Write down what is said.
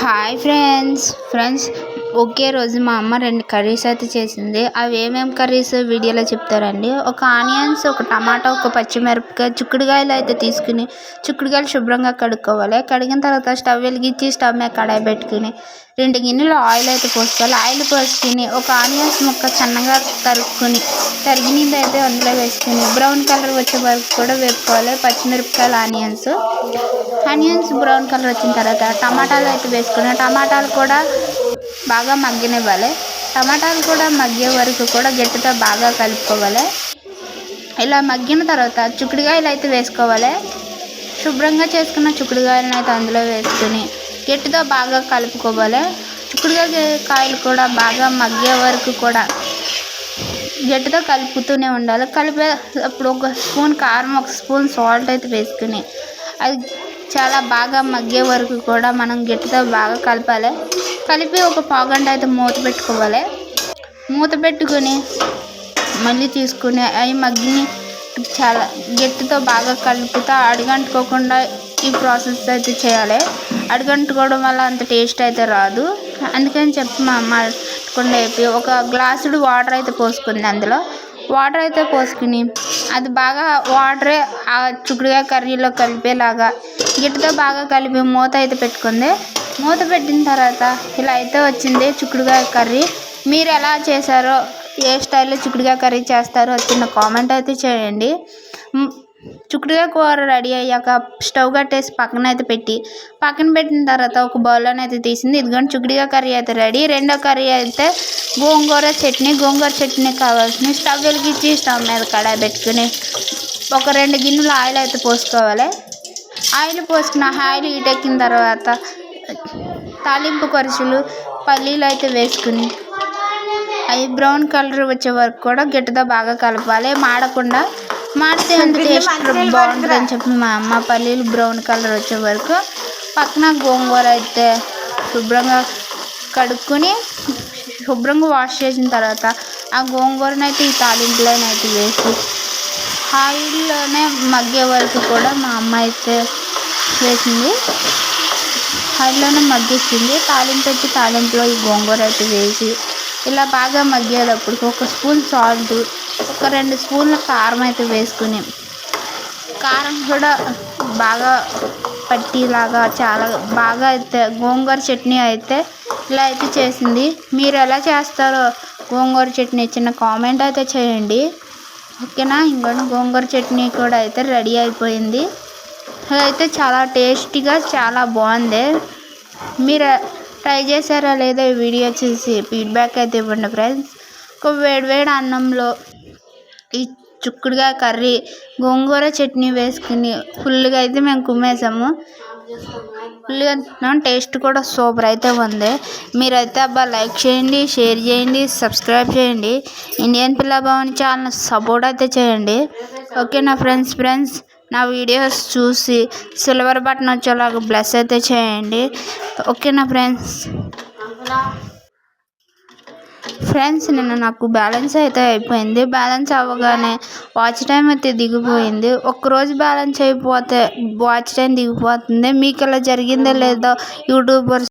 Hi friends friends ఒకే రోజు మా అమ్మ రెండు కర్రీస్ అయితే చేసింది. అవి ఏమేమి కర్రీస్ వీడియోలో చెప్తారండి? ఒక ఆనియన్స్ ఒక టమాటా ఒక పచ్చిమిరపకాయ చిక్కుడుకాయలు అయితే తీసుకుని చిక్కుడుకాయలు శుభ్రంగా కడుక్కోవాలి. కడిగిన తర్వాత స్టవ్ వెలిగించి స్టవ్ మీద కడాయి పెట్టుకుని రెండు గిన్నెలు ఆయిల్ అయితే పోసుకోవాలి. ఆయిల్ పోసుకుని ఒక ఆనియన్స్ ముక్క సన్నగా తరుక్కుని తరిగినది అయితే అందులో వేసుకుని బ్రౌన్ కలర్ వచ్చే వరకు కూడా వేపుకోవాలి. పచ్చిమిరపకాయలు ఆనియన్స్. ఆనియన్స్ బ్రౌన్ కలర్ వచ్చిన తర్వాత టమాటాలు అయితే వేసుకుని టమాటాలు కూడా బాగా మగ్గనివ్వాలి. టమాటాలు కూడా మగ్గే వరకు కూడా గట్టితో బాగా కలుపుకోవాలి. ఇలా మగ్గిన తర్వాత చిక్కుడుకాయలు అయితే వేసుకోవాలి. శుభ్రంగా చేసుకున్న చిక్కుడుకాయలను అయితే అందులో వేసుకుని గట్టితో బాగా కలుపుకోవాలి. చిక్కుడుకాయ కాయలు కూడా బాగా మగ్గే వరకు కూడా గట్టితో కలుపుతూనే ఉండాలి. కలిపే అప్పుడు ఒక స్పూన్ కారం ఒక స్పూన్ సాల్ట్ అయితే వేసుకుని అది చాలా బాగా మగ్గే వరకు కూడా మనం గట్టితో బాగా కలపాలి. కలిపి ఒక పావుగంట అయితే మూత పెట్టుకోవాలి. మూత పెట్టుకొని మళ్ళీ తీసుకుని అవి మగ్గిని చాలా గట్టితో బాగా కలుపుతూ అడుగంటుకోకుండా ఈ ప్రాసెస్ అయితే చేయాలి. అడుగంటుకోవడం వల్ల అంత టేస్ట్ అయితే రాదు. అందుకని చెప్పి మా అమ్మ అడగకుండా చెప్పి ఒక గ్లాసుడు వాటర్ అయితే పోసుకుంది అందులో. వాటర్ అయితే పోసుకుని అది బాగా వాటరే ఆ చిక్కుడుకాయ కర్రీలో కలిపేలాగా గిట్టతో బాగా కలిపి మూత అయితే పెట్టుకుంది. మూత పెట్టిన తర్వాత ఇలా అయితే వచ్చింది చిక్కుడుకాయ కర్రీ. మీరు ఎలా చేశారో ఏ స్టైల్లో చిక్కుడుకాయ కర్రీ చేస్తారో చిన్న కామెంట్ అయితే చేయండి. చుక్కుడుగా కూర రెడీ అయ్యాక స్టవ్ కట్టేసి పక్కన అయితే పెట్టి పక్కన పెట్టిన తర్వాత ఒక బౌల్లోనైతే తీసింది. ఇదిగోండి చుక్కుడుగా కర్రీ అయితే రెడీ. రెండో కర్రీ అయితే గోంగూర చట్నీ గోంగూర చట్నీ కావాల్సింది. స్టవ్ వెలిగించి స్టవ్ మీద కడాయి పెట్టుకుని ఒక రెండు గిన్నెలు ఆయిల్ అయితే పోసుకోవాలి. ఆయిల్ పోసుకున్న ఆయిల్ హీట్ ఎక్కిన తర్వాత తాలింపు ఖర్చులు పల్లీలు అయితే వేసుకుని. అవి బ్రౌన్ కలర్ వచ్చే వరకు కూడా గట్టితో బాగా కలపాలి. మాడకుండా మాడితే అంత టేస్ట్ బాగుంటుందని చెప్పి మా అమ్మ పల్లీలు బ్రౌన్ కలర్ వచ్చే వరకు పక్కన గోంగూర అయితే శుభ్రంగా కడుక్కొని శుభ్రంగా వాష్ చేసిన తర్వాత ఆ గోంగూరను అయితే ఈ తాలింపులోనైతే వేసి ఆయిల్లోనే మగ్గే వరకు కూడా మా అమ్మ అయితే వేసింది. హైలోనే మగ్గిస్తుంది తాలింపెట్టి తాలింపులో ఈ గోంగూర అయితే వేసి ఇలా బాగా మగ్గేటప్పుడు ఒక స్పూన్ సాల్ట్ ఒక రెండు స్పూన్ల కారం అయితే వేసుకుని కారం కూడా బాగా పట్టిలాగా చాలా బాగా అయితే గోంగూర చట్నీ అయితే ఇలా అయితే చేసింది. మీరు ఎలా చేస్తారో గోంగూర చట్నీ చిన్న కామెంట్ అయితే చేయండి. ఓకేనా? ఇంకోటి గోంగూర చట్నీ కూడా అయితే రెడీ అయిపోయింది. అయితే చాలా టేస్టీగా చాలా బాగుంది. మీరు ట్రై చేశారా లేదా వీడియో చూసి ఫీడ్బ్యాక్ అయితే ఇవ్వండి ఫ్రెండ్స్. ఒక వేడివేడి అన్నంలో ఈ చుక్కుడుగా కర్రీ గోంగూర చట్నీ వేసుకుని ఫుల్గా అయితే మేము కుమ్మేసాము. ఫుల్గా టేస్ట్ కూడా సూపర్ అయితే ఉంది. మీరైతే అబ్బా లైక్ చేయండి షేర్ చేయండి సబ్స్క్రైబ్ చేయండి. ఇండియన్ పిల్ల భవన్ ఛానల్ సపోర్ట్ అయితే చేయండి. ఓకే నా ఫ్రెండ్స్ ఫ్రెండ్స్? నా వీడియోస్ చూసి సిల్వర్ బటన్ వచ్చేలాగా బ్లెస్ అయితే చేయండి. ఓకేనా ఫ్రెండ్స్? ఫ్రెండ్స్ నిన్న నాకు బ్యాలెన్స్ అయితే అయిపోయింది. బ్యాలెన్స్ అవ్వగానే వాచ్ టైం అయితే దిగిపోయింది. ఒక్కరోజు బ్యాలెన్స్ అయిపోతే వాచ్ టైం దిగిపోతుంది. మీకు ఇలా జరిగిందో లేదో యూట్యూబర్స్